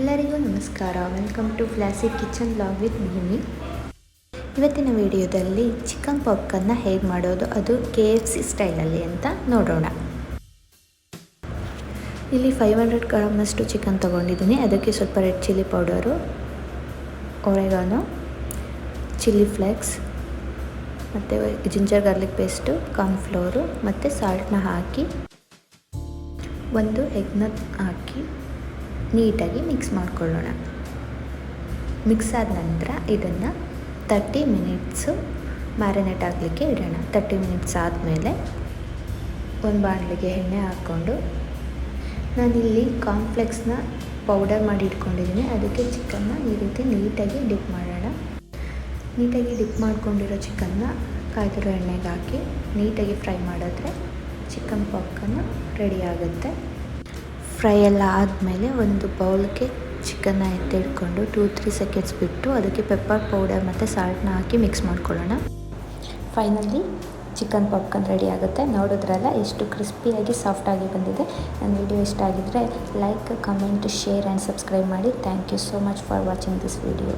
ಎಲ್ಲರಿಗೂ ನಮಸ್ಕಾರ. Welcome to ಫ್ಲಾಸಿ kitchen log with ಭೂಮಿ ಇವತ್ತಿನ ವಿಡಿಯೋದಲ್ಲಿ ಚಿಕನ್ ಪಾಪ್ಕನ್ನ ಹೇಗೆ ಮಾಡೋದು, ಅದು ಕೆ ಎಫ್ ಸಿ ಸ್ಟೈಲಲ್ಲಿ ಅಂತ ನೋಡೋಣ. ಇಲ್ಲಿ ಫೈವ್ ಹಂಡ್ರೆಡ್ ಗ್ರಾಮಷ್ಟು ಚಿಕನ್ ತೊಗೊಂಡಿದ್ದೀನಿ. ಅದಕ್ಕೆ ಸ್ವಲ್ಪ red chilli powder oregano chilli flakes ಮತ್ತು ಜಿಂಜರ್ ಗಾರ್ಲಿಕ್ ಪೇಸ್ಟು ಕಾರ್ನ್ಫ್ಲೋರು ಮತ್ತು ಸಾಲ್ಟ್ನ ಹಾಕಿ ಒಂದು ಎಗ್ನ ಹಾಕಿ ನೀಟಾಗಿ ಮಿಕ್ಸ್ ಮಾಡಿಕೊಳ್ಳೋಣ. ಮಿಕ್ಸ್ ಆದ ನಂತರ ಇದನ್ನು ತರ್ಟಿ ಮಿನಿಟ್ಸು ಮ್ಯಾರಿನೇಟ್ ಆಗಲಿಕ್ಕೆ ಇಡೋಣ. ತರ್ಟಿ ಮಿನಿಟ್ಸ್ ಆದಮೇಲೆ ಒಂದು ಬಾಣಲಿಗೆ ಎಣ್ಣೆ ಹಾಕ್ಕೊಂಡು ನಾನಿಲ್ಲಿ ಕಾರ್ನ್ಫ್ಲೆಕ್ಸ್ನ ಪೌಡರ್ ಮಾಡಿ ಇಟ್ಕೊಂಡಿದ್ದೀನಿ. ಅದಕ್ಕೆ ಚಿಕನ್ನ ಈ ರೀತಿ ನೀಟಾಗಿ ಡಿಪ್ ಮಾಡೋಣ. ನೀಟಾಗಿ ಡಿಪ್ ಮಾಡ್ಕೊಂಡಿರೋ ಚಿಕನ್ನ ಕಾಯ್ದಿರೋ ಎಣ್ಣೆಗೆ ಹಾಕಿ ನೀಟಾಗಿ ಫ್ರೈ ಮಾಡಿದ್ರೆ ಚಿಕನ್ ಪಾಕನ್ನು ರೆಡಿ ಆಗುತ್ತೆ. ಫ್ರೈ ಎಲ್ಲ ಆದಮೇಲೆ ಒಂದು ಬೌಲ್ಗೆ ಚಿಕನ್ನ ಎತ್ತಿಡ್ಕೊಂಡು ಟೂ ತ್ರೀ ಸೆಕೆಂಡ್ಸ್ ಬಿಟ್ಟು ಅದಕ್ಕೆ ಪೆಪ್ಪರ್ ಪೌಡರ್ ಮತ್ತು ಸಾಲ್ಟನ್ನ ಹಾಕಿ ಮಿಕ್ಸ್ ಮಾಡ್ಕೊಳ್ಳೋಣ. ಫೈನಲಿ ಚಿಕನ್ ಪಾಪ್ಕಾರ್ನ್ ರೆಡಿ ಆಗುತ್ತೆ. ನೋಡಿದ್ರಲ್ಲ, ಎಷ್ಟು ಕ್ರಿಸ್ಪಿಯಾಗಿ ಸಾಫ್ಟಾಗಿ ಬಂದಿದೆ. ನನ್ನ ವಿಡಿಯೋ ಇಷ್ಟ ಆಗಿದ್ದರೆ like comment share and subscribe ಮಾಡಿ. Thank you so much for watching this video